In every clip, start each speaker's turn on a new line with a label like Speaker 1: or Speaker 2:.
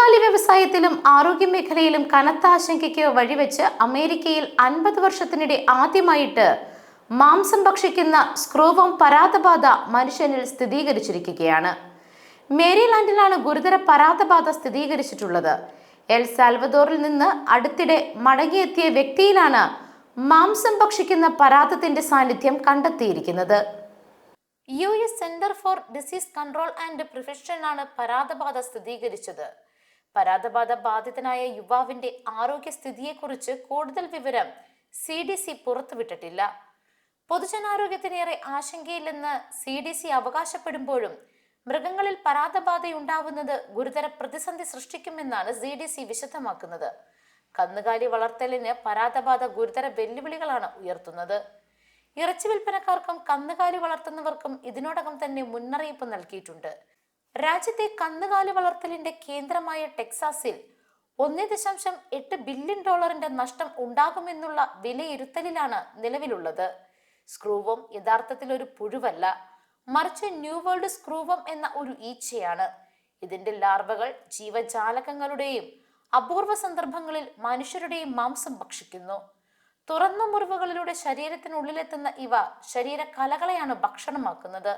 Speaker 1: കന്നുകാലി വ്യവസായത്തിലും ആരോഗ്യ മേഖലയിലും കനത്ത ആശങ്കയ്ക്ക് വഴിവെച്ച് അമേരിക്കയിൽ അൻപത് വർഷത്തിനിടെ ആദ്യമായിട്ട് മാംസം ഭക്ഷിക്കുന്ന സ്ക്രൂവം പരാതബാധ മനുഷ്യനിൽ സ്ഥിരീകരിച്ചിരിക്കുകയാണ്. മേരിലാൻഡിലാണ് ഗുരുതര പരാതബാധ സ്ഥിരീകരിച്ചിട്ടുള്ളത്. എൽ സാൽവദോറിൽ നിന്ന് അടുത്തിടെ മടങ്ങിയെത്തിയ വ്യക്തിയിലാണ് മാംസം ഭക്ഷിക്കുന്ന പരാതത്തിന്റെ സാന്നിധ്യം കണ്ടെത്തിയിരിക്കുന്നത്. U S centre for disease control and prevention ആണ് പരാതബാധ സ്ഥിരീകരിച്ചത്. പരാതബാധ ബാധിതനായ യുവാവിന്റെ ആരോഗ്യസ്ഥിതിയെക്കുറിച്ച് കൂടുതൽ വിവരം സി ഡി സി പുറത്തുവിട്ടിട്ടില്ല. പൊതുജനാരോഗ്യത്തിനേറെ ആശങ്കയില്ലെന്ന് സി ഡി സി അവകാശപ്പെടുമ്പോഴും മൃഗങ്ങളിൽ പരാതബാധയുണ്ടാവുന്നത് ഗുരുതര പ്രതിസന്ധി സൃഷ്ടിക്കുമെന്നാണ് സി ഡി സി വിശദമാക്കുന്നത്. കന്നുകാലി വളർത്തലിന് പരാതബാധ ഗുരുതര വെല്ലുവിളികളാണ് ഉയർത്തുന്നത്. ഇറച്ചി വിൽപ്പനക്കാർക്കും കന്നുകാലി വളർത്തുന്നവർക്കും ഇതിനോടകം തന്നെ മുന്നറിയിപ്പ് നൽകിയിട്ടുണ്ട്. രാജ്യത്തെ കന്നുകാലി വളർത്തലിന്റെ കേന്ദ്രമായ ടെക്സാസിൽ ഒന്നേ ദശാംശം എട്ട് ബില്യൺ ഡോളറിന്റെ നഷ്ടം ഉണ്ടാകുമെന്നുള്ള വിലയിരുത്തലിലാണ് നിലവിലുള്ളത്. സ്ക്രൂവം യഥാർത്ഥത്തിൽ ഒരു പുഴുവല്ല മറിച്ച് ന്യൂ വേൾഡ് സ്ക്രൂവം എന്ന ഒരു ഈച്ചയാണ്. ഇതിന്റെ ലാർവകൾ ജീവജാലകങ്ങളുടെയും അപൂർവ സന്ദർഭങ്ങളിൽ മനുഷ്യരുടെയും മാംസം ഭക്ഷിക്കുന്നു. തുറന്ന മുറിവുകളിലൂടെ ശരീരത്തിനുള്ളിലെത്തുന്ന ഇവ ശരീര കലകളെയാണ് ഭക്ഷണമാക്കുന്നത്.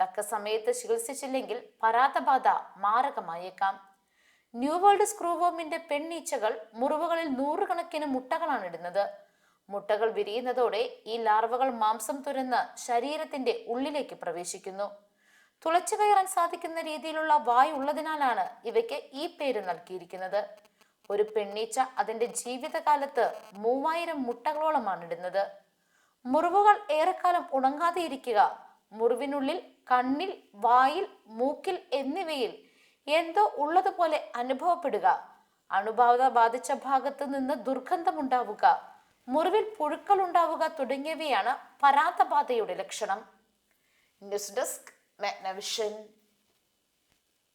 Speaker 1: തക്ക സമയത്ത് ചികിത്സിച്ചില്ലെങ്കിൽ പരാതബാധ മാരകമായേക്കാം. ന്യൂ വേൾഡ് സ്ക്രൂവോമിന്റെ പെണ്ണീച്ചകൾ മുറിവുകളിൽ നൂറുകണക്കിന് മുട്ടകളാണ് ഇടുന്നത്. മുട്ടകൾ വിരിയുന്നതോടെ ഈ ലാർവകൾ മാംസം തുരന്ന് ശരീരത്തിന്റെ ഉള്ളിലേക്ക് പ്രവേശിക്കുന്നു. തുളച്ചു കയറാൻ സാധിക്കുന്ന രീതിയിലുള്ള വായു ഉള്ളതിനാലാണ് ഇവയ്ക്ക് ഈ പേര് നൽകിയിരിക്കുന്നത്. ഒരു പെണ്ണീച്ച അതിന്റെ ജീവിതകാലത്ത് മൂവായിരം മുട്ടകളോളമാണ് ഇടുന്നത്. മുറിവുകൾ ഏറെക്കാലം ഉണങ്ങാതെ ഇരിക്കുക മുറിവിനുള്ളിൽ കണ്ണിൽ വായിൽ മൂക്കിൽ എന്നിവയിൽ എന്തോ ഉള്ളതുപോലെ അനുഭവപ്പെടുക. അണുബാധ ബാധിച്ച ഭാഗത്ത് നിന്ന് ദുർഗന്ധമുണ്ടാവുക. മുറിവിൽ പുഴുക്കൾ ഉണ്ടാവുക തുടങ്ങിയവയാണ് പരാതബാധയുടെ ലക്ഷണം. News desk Magna Vision.